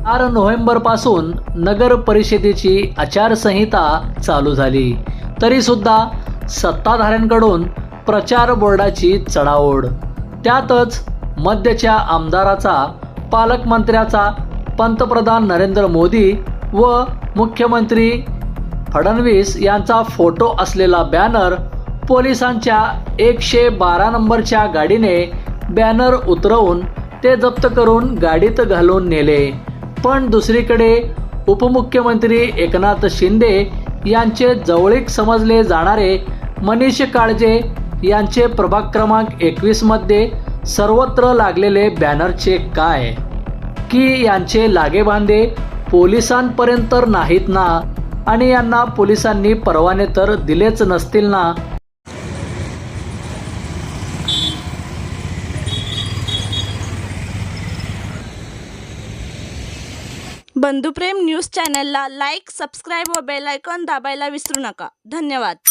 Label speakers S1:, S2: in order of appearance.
S1: चार नोव्हेंबरपासून नगर परिषदेची आचारसंहिता चालू झाली. तरी सुद्धा सत्ताधाऱ्यांकडून प्रचार बोर्डाची चढाओढ. त्यातच मध्यच्या आमदाराचा पालकमंत्र्याचा पंतप्रधान नरेंद्र मोदी व मुख्यमंत्री फडणवीस यांचा फोटो असलेला बॅनर पोलिसांच्या एकशे बारा नंबरच्या गाडीने बॅनर उतरवून ते जप्त करून गाडीत घालून नेले. पण दुसरीकडे उपमुख्यमंत्री एकनाथ शिंदे यांचे जवळीक समजले जाणारे मनीष काळजे यांचे प्रभाग क्रमांक एकवीसमध्ये सर्वत्र लागलेले बॅनरचे काय? की यांचे लागेबांधे पोलिसांपर्यंत तर नाहीत ना? आणि यांना पोलिसांनी परवाने तर दिलेच नसतील ना?
S2: बंधुप्रेम न्यूज चॅनलला लाईक सबस्क्राईब व बेल दाबायला विसरू नका. धन्यवाद.